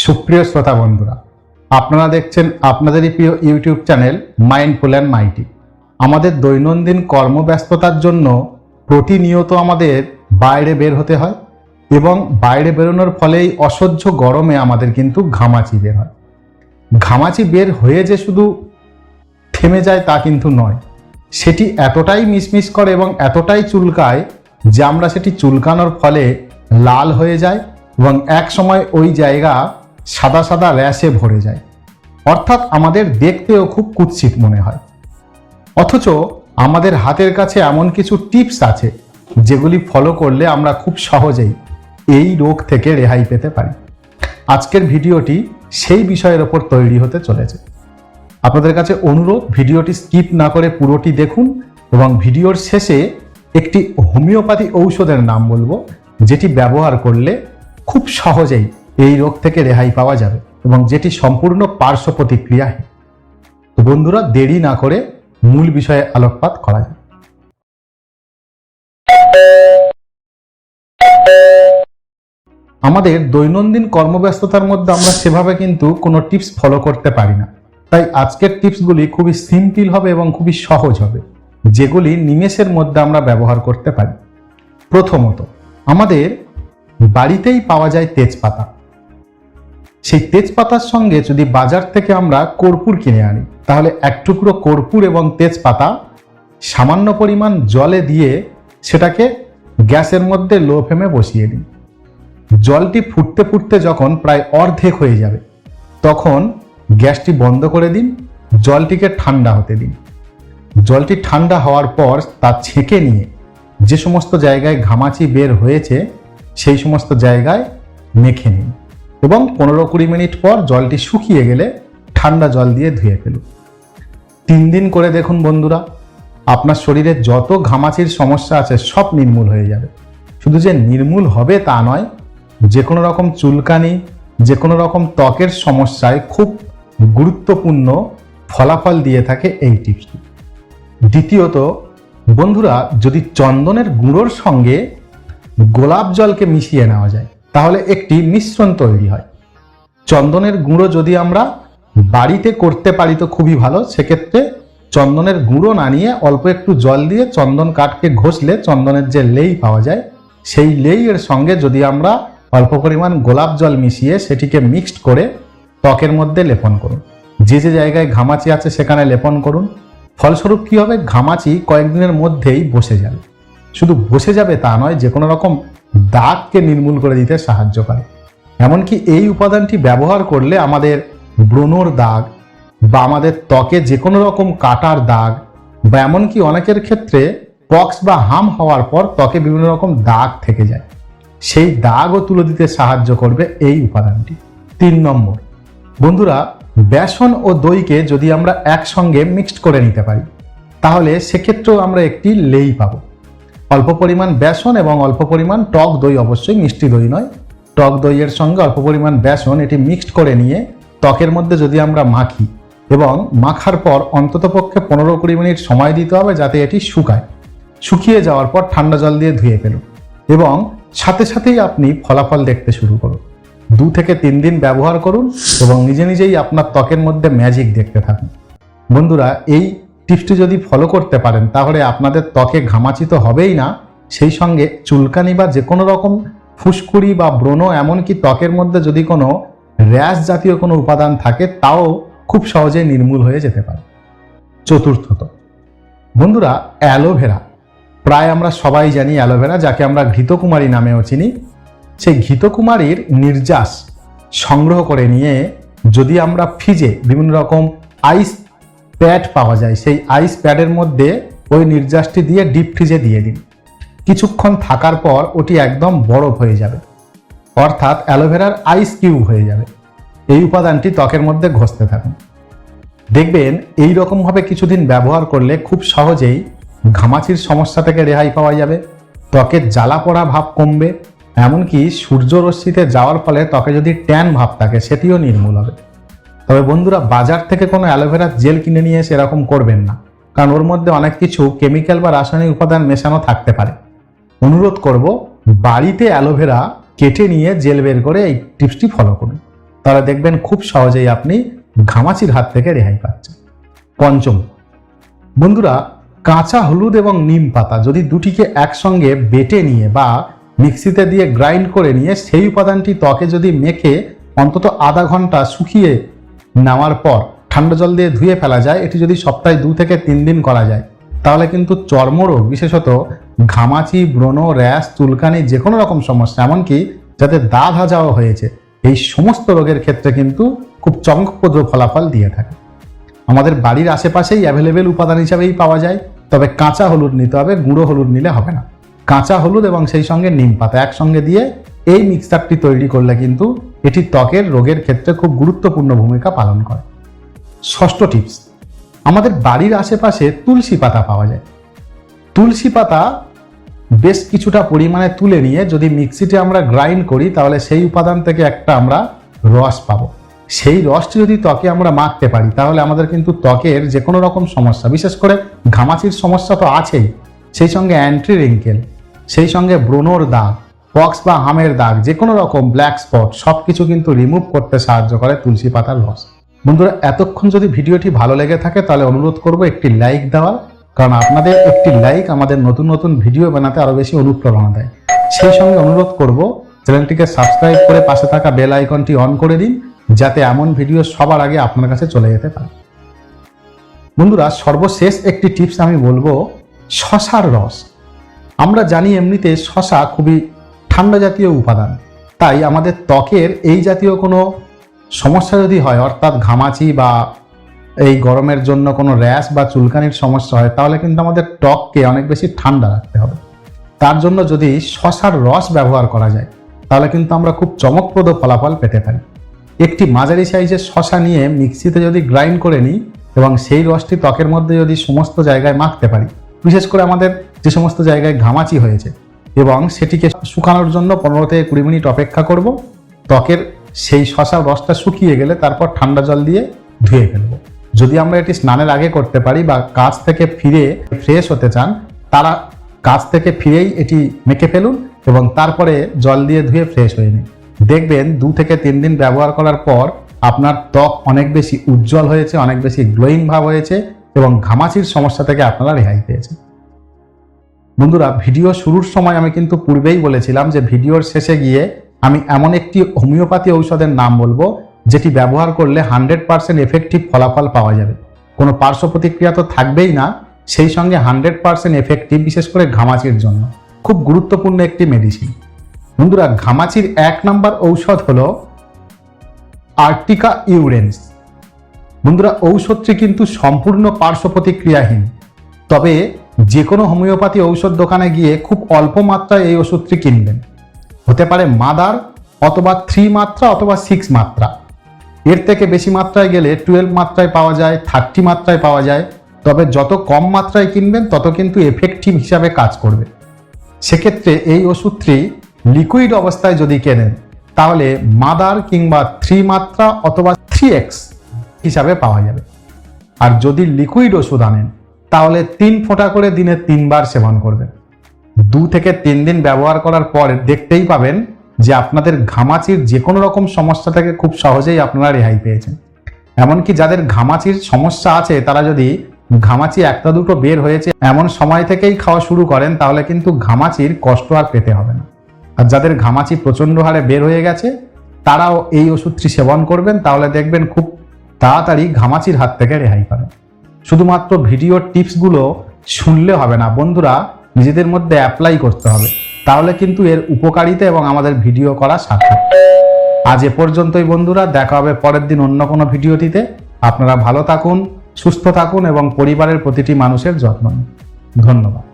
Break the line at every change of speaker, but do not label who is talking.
সুপ্রিয় শ্রোতা বন্ধুরা, আপনারা দেখছেন আপনাদেরই প্রিয় YouTube channel Mindful and Mighty আমাদের দৈনন্দিন কর্মব্যস্ততার জন্য প্রতিনিয়ত আমাদের বাইরে বের হতে হয় এবং বাইরে বেরোনোর ফলেই অসহ্য গরমে আমাদের কিন্তু ঘামাচি বের হয়। ঘামাচি বের হয়ে যে শুধু থেমে যায় তা কিন্তু নয়, সেটি এতটাই মিসমিস করে এবং এতটাই চুলকায় যে আমরা সেটি চুলকানোর ফলে লাল হয়ে যায় এবং এক সময় ওই জায়গা সাদা সাদা র্যাশে ভরে যায়। অর্থাৎ আমাদের দেখতেও খুব কুৎসিত মনে হয়। অথচ আমাদের হাতের কাছে এমন কিছু টিপস আছে, যেগুলি ফলো করলে আমরা খুব সহজেই এই রোগ থেকে রেহাই পেতে পারি। আজকের ভিডিওটি সেই বিষয়ের ওপর তৈরি হতে চলেছে। আপনাদের কাছে অনুরোধ, ভিডিওটি স্কিপ না করে পুরোটি দেখুন এবং ভিডিওর শেষে একটি হোমিওপ্যাথি ঔষধের নাম বলব, যেটি ব্যবহার করলে খুব সহজেই এই রোগ থেকে রেহাই পাওয়া যাবে এবং যেটি সম্পূর্ণ পার্শ্ব প্রতিক্রিয়াহীন। তো বন্ধুরা, দেরি না করে মূল বিষয়ে আলোকপাত করা যায় আমাদের দৈনন্দিন কর্মব্যস্ততার মধ্যে আমরা সেভাবে কিন্তু কোনো টিপস ফলো করতে পারি না। তাই আজকের টিপসগুলি খুবই সিম্পল হবে এবং খুবই সহজ হবে, যেগুলি নিমেষের মধ্যে আমরা ব্যবহার করতে পারি। প্রথমত, আমাদের বাড়িতেই পাওয়া যায় তেজপাতা। সেই তেজপাতার সঙ্গে যদি বাজার থেকে আমরা কর্পূর কিনে আনি, তাহলে এক টুকরো কর্পূর এবং তেজপাতা সামান্য পরিমাণ জলে দিয়ে সেটাকে গ্যাসের মধ্যে লো ফ্লেমে বসিয়ে দিন। জলটি ফুটতে ফুটতে যখন প্রায় অর্ধেক হয়ে যাবে, তখন গ্যাসটি বন্ধ করে দিন, জলটিকে ঠান্ডা হতে দিন। জলটি ঠান্ডা হওয়ার পর তা ছেঁকে নিয়ে যে সমস্ত জায়গায় ঘামাচি বের হয়েছে, সেই সমস্ত জায়গায় মেখে নিন। এবং পনেরো কুড়ি মিনিট পর জলটি শুকিয়ে গেলে ঠান্ডা জল দিয়ে ধুয়ে ফেলুন। তিন দিন করে দেখুন বন্ধুরা, আপনার শরীরে যত ঘামাচির সমস্যা আছে সব নির্মূল হয়ে যাবে। শুধু যে নির্মূল হবে তা নয়, যে কোনো রকম চুলকানি, যে কোনো রকম ত্বকের সমস্যায় খুব গুরুত্বপূর্ণ ফলাফল দিয়ে থাকে এই টিপসটি। দ্বিতীয়ত, বন্ধুরা, যদি চন্দনের গুঁড়োর সঙ্গে গোলাপ জলকে মিশিয়ে নেওয়া যায় তাহলে একটি মিশ্রণ তৈরি হয়। চন্দনের গুঁড়ো যদি আমরা বাড়িতে করতে পারি তো খুবই ভালো, সেক্ষেত্রে চন্দনের গুঁড়ো না নিয়ে অল্প একটু জল দিয়ে চন্দন কাঠকে ঘষলে চন্দনের যে লেই পাওয়া যায়, সেই লেইয়ের সঙ্গে যদি আমরা অল্প পরিমাণ গোলাপ জল মিশিয়ে সেটিকে মিক্সড করে ত্বকের মধ্যে লেপন করুন। যে যে জায়গায় ঘামাচি আছে সেখানে লেপন করুন। ফলস্বরূপ কী হবে? ঘামাচি কয়েকদিনের মধ্যেই বসে যাবে। শুধু বসে যাবে তা নয় যে কোনো রকম দাগকে নির্মূল করে দিতে সাহায্য করে। এমনকি এই উপাদানটি ব্যবহার করলে আমাদের ব্রণর দাগ বা আমাদের ত্বকে যে কোনো রকম কাটার দাগ বা এমনকি অনেকের ক্ষেত্রে পক্স বা হাম হওয়ার পর ত্বকে বিভিন্ন রকম দাগ থেকে যায়। সেই দাগও তুলে দিতে সাহায্য করবে এই উপাদানটি। তিন নম্বর, বন্ধুরা, বেসন ও দইকে যদি আমরা একসঙ্গে মিক্সড করে নিতে পারি, তাহলে সেক্ষেত্রেও আমরা একটি লেই পাবো। অল্প পরিমাণ বেসন এবং অল্প পরিমাণ টক দই অবশ্যই মিষ্টি দই নয়। টক দইয়ের সঙ্গে অল্প পরিমাণ বেসন এটি মিক্সড করে নিয়ে ত্বকের মধ্যে যদি আমরা মাখি এবং মাখার পর অন্ততপক্ষে পনেরো কুড়ি মিনিট সময় দিতে হবে যাতে এটি শুকায়। শুকিয়ে যাওয়ার পর ঠান্ডা জল দিয়ে ধুয়ে ফেলুন এবং সাথে সাথেই আপনি ফলাফল দেখতে শুরু করুন। দু থেকে তিন দিন ব্যবহার করুন এবং নিজে নিজেই আপনার ত্বকের মধ্যে ম্যাজিক দেখতে থাকুন। বন্ধুরা, এই টিপসটি যদি ফলো করতে পারেন, তাহলে আপনাদের ত্বকে ঘামাচি তো হবেই না। সেই সঙ্গে চুলকানি বা যে কোনো রকম ফুসকুড়ি বা ব্রণ, এমনকি ত্বকের মধ্যে যদি কোনো র্যাশ জাতীয় কোনো উপাদান থাকে, তাও খুব সহজে নির্মূল হয়ে যেতে পারে। চতুর্থত বন্ধুরা অ্যালোভেরা প্রায় আমরা সবাই জানি অ্যালোভেরা যাকে আমরা ঘৃতকুমারী নামেও চিনি। সেই ঘৃতকুমারীর নির্যাস সংগ্রহ করে নিয়ে যদি আমরা ফ্রিজে বিভিন্ন রকম আইস প্যাড পাওয়া যায়, সেই আইস প্যাডের মধ্যে ওই নির্যাসটি দিয়ে ডিপ ফ্রিজে দিয়ে দিন। কিছুক্ষণ থাকার পর ওটি একদম বরফ হয়ে যাবে। অর্থাৎ অ্যালোভেরার আইস কিউব হয়ে যাবে। এই উপাদানটি ত্বকের মধ্যে ঘষতে থাকুন। দেখবেন এই রকমভাবে কিছুদিন ব্যবহার করলে খুব সহজেই ঘামাচির সমস্যা থেকে রেহাই পাওয়া যাবে। ত্বকের জ্বালা পড়া ভাব কমবে। এমনকি সূর্যরশ্মিতে যাওয়ার ফলে ত্বকে যদি ট্যান ভাব থাকে, সেটিও নির্মূল হবে। তবে বন্ধুরা বাজার থেকে কোনো অ্যালোভেরার জেল কিনে নিয়ে এসে এরকম করবেন না। কারণ ওর মধ্যে অনেক কিছু কেমিক্যাল বা রাসায়নিক উপাদান মেশানো থাকতে পারে। অনুরোধ করব, বাড়িতে অ্যালোভেরা কেটে নিয়ে জেল বের করে এই টিপসটি ফলো করুন। তাহলে দেখবেন খুব সহজেই আপনি ঘামাচির হাত থেকে রেহাই পাচ্ছেন। পঞ্চম, বন্ধুরা কাঁচা হলুদ এবং নিম পাতা যদি দুটিকে একসঙ্গে বেটে নিয়ে বা মিক্সিতে দিয়ে গ্রাইন্ড করে নিয়ে সেই উপাদানটি ত্বকে যদি মেখে অন্তত আধা ঘণ্টা শুকিয়ে নেওয়ার পর ঠান্ডা জল দিয়ে ধুয়ে ফেলা যায়, এটি যদি সপ্তাহে দু থেকে তিন দিন করা যায়, তাহলে কিন্তু চর্মরোগ, বিশেষত ঘামাচি, ব্রণ, র্যাশ, চুলকানি, যে কোনো রকম সমস্যা, এমনকি যাতে দাগ হাজাও হয়েছে, এই সমস্ত রোগের ক্ষেত্রে কিন্তু খুব চমকপ্রদ ফলাফল দিয়ে থাকে। আমাদের বাড়ির আশেপাশেই অ্যাভেলেবেল উপাদান হিসাবেই পাওয়া যায়, তবে কাঁচা হলুদ নিতে হবে, গুঁড়ো হলুদ নিলে হবে না। কাঁচা হলুদ এবং সেই সঙ্গে নিম পাতা একসঙ্গে দিয়ে এই মিক্সচারটি তৈরি করলে কিন্তু এটি ত্বকের রোগের ক্ষেত্রে খুব গুরুত্বপূর্ণ ভূমিকা পালন করে। ষষ্ঠ টিপস, আমাদের বাড়ির আশেপাশে তুলসী পাতা পাওয়া যায়। তুলসী পাতা বেশ কিছুটা পরিমাণে তুলে নিয়ে যদি মিক্সিতে আমরা গ্রাইন্ড করি, তাহলে সেই উপাদান থেকে একটা আমরা রস পাবো। সেই রসটি যদি ত্বকে আমরা মাখতে পারি, তাহলে আমাদের কিন্তু ত্বকের যে কোনো রকম সমস্যা, বিশেষ করে ঘামাচির সমস্যা তো আছেই, সেই সঙ্গে অ্যান্টি রিঙ্কেল সেই সঙ্গে ব্রণর দাগ পক্স বা হামের দাগ যে কোনো রকম ব্ল্যাক স্পট সব কিছু কিন্তু রিমুভ করতে সাহায্য করে তুলসী পাতার রস। বন্ধুরা, এতক্ষণ যদি ভিডিওটি ভালো লেগে থাকে, তাহলে অনুরোধ করব একটি লাইক দেওয়ার। কারণ আপনাদের একটি লাইক আমাদের নতুন নতুন ভিডিও বানাতে আরও বেশি অনুপ্রেরণা দেয়। সেই সঙ্গে অনুরোধ করব, চ্যানেলটিকে সাবস্ক্রাইব করে পাশে থাকা বেল আইকনটি অন করে দিন, যাতে এমন ভিডিও সবার আগে আপনার কাছে চলে যেতে পারে। বন্ধুরা, সর্বশেষ একটি টিপস আমি বলব, শশার রস। আমরা জানি এমনিতে শশা খুবই ঠান্ডা জাতীয় উপাদান। তাই আমাদের ত্বকের এই জাতীয় কোনো সমস্যা যদি হয়, অর্থাৎ ঘামাচি বা এই গরমের জন্য কোনো র্যাশ বা চুলকানির সমস্যা হয়, তাহলে কিন্তু আমাদের ত্বককে অনেক বেশি ঠান্ডা রাখতে হবে। তার জন্য যদি শশার রস ব্যবহার করা যায়, তাহলে কিন্তু আমরা খুব চমকপ্রদ ফলাফল পেতে পারি। একটি মাঝারি সাইজের শশা নিয়ে মিক্সিতে যদি গ্রাইন্ড করে নিই এবং সেই রসটি ত্বকের মধ্যে যদি সমস্ত জায়গায় মাখতে পারি, বিশেষ করে আমাদের যে সমস্ত জায়গায় ঘামাচি হয়েছে এবং সেটিকে শুকানোর জন্য পনেরো থেকে কুড়ি মিনিট অপেক্ষা করব। ত্বকের সেই শশার রসটা শুকিয়ে গেলে তারপর ঠান্ডা জল দিয়ে ধুয়ে ফেলব। যদি আমরা এটি স্নানের আগে করতে পারি বা কাজ থেকে ফিরে ফ্রেশ হতে চান, তারা কাজ থেকে ফিরেই এটি মেখে ফেলুন এবং তারপরে জল দিয়ে ধুয়ে ফ্রেশ হয়ে নিন। দেখবেন দু থেকে তিন দিন ব্যবহার করার পর আপনার ত্বক অনেক বেশি উজ্জ্বল হয়েছে, অনেক বেশি গ্লোয়িং ভাব হয়েছে এবং ঘামাচির সমস্যা থেকে আপনারা রেহাই পেয়েছেন। বন্ধুরা, ভিডিও শুরুর সময় আমি কিন্তু পূর্বেই বলেছিলাম যে ভিডিওর শেষে গিয়ে আমি এমন একটি হোমিওপ্যাথি ঔষধের নাম বলব, যেটি ব্যবহার করলে হান্ড্রেড পার্সেন্ট এফেক্টিভ ফলাফল পাওয়া যাবে। কোনো পার্শ্ব প্রতিক্রিয়া তো থাকবেই না, সেই সঙ্গে হান্ড্রেড পার্সেন্ট এফেক্টিভ বিশেষ করে ঘামাচির জন্য। খুব গুরুত্বপূর্ণ একটি মেডিসিন বন্ধুরা, ঘামাচির এক নম্বর ঔষধ হলো আর্টিকা ইউরেন্স। বন্ধুরা, ঔষধটি কিন্তু সম্পূর্ণ পার্শ্ব প্রতিক্রিয়াহীন। তবে যে কোনো হোমিওপ্যাথি ঔষধ দোকানে গিয়ে খুব অল্প মাত্রায় এই ওষুধটি কিনবেন। হতে পারে মাদার অথবা থ্রি মাত্রা অথবা সিক্স মাত্রা। এর থেকে বেশি মাত্রায় গেলে টুয়েলভ মাত্রায় পাওয়া যায় থার্টি মাত্রায় পাওয়া যায়। তবে যত কম মাত্রায় কিনবেন, তত কিন্তু এফেক্টিভ হিসাবে কাজ করবে। সেক্ষেত্রে এই ওষুধটি লিকুইড অবস্থায় যদি কেনেন, তাহলে মাদার কিংবা থ্রি মাত্রা অথবা থ্রি এক্স হিসাবে পাওয়া যাবে। আর যদি লিকুইড ওষুধ আনেন তাহলে তিন ফোঁটা করে দিনে তিনবার সেবন করবেন। দু থেকে তিন দিন ব্যবহার করার পর দেখতেই পাবেন যে আপনাদের ঘামাচির যে কোনো রকম সমস্যা থেকে খুব সহজেই আপনারা রেহাই পেয়েছেন। এমনকি যাদের ঘামাচির সমস্যা আছে, তারা যদি ঘামাচি একটা দুটো বের হয়েছে এমন সময় থেকেই খাওয়া শুরু করেন, তাহলে কিন্তু ঘামাচির কষ্ট আর পেতে হবে না। আর যাদের ঘামাচি প্রচণ্ড হারে বের হয়ে গেছে, তারাও এই ওষুধটি সেবন করবেন, তাহলে দেখবেন খুব তাড়াতাড়ি ঘামাচির হাত থেকে রেহাই পাবেন। শুধুমাত্র ভিডিওর টিপসগুলো শুনলে হবে না। বন্ধুরা, নিজেদের মধ্যে অ্যাপ্লাই করতে হবে। তাহলে কিন্তু এর উপকারিতা এবং আমাদের ভিডিও করা সার্থক। আজ এ পর্যন্তই বন্ধুরা, দেখা হবে পরের দিন অন্য কোনো ভিডিওটিতে। আপনারা ভালো থাকুন, সুস্থ থাকুন এবং পরিবারের প্রতিটি মানুষের যত্ন নিন। ধন্যবাদ।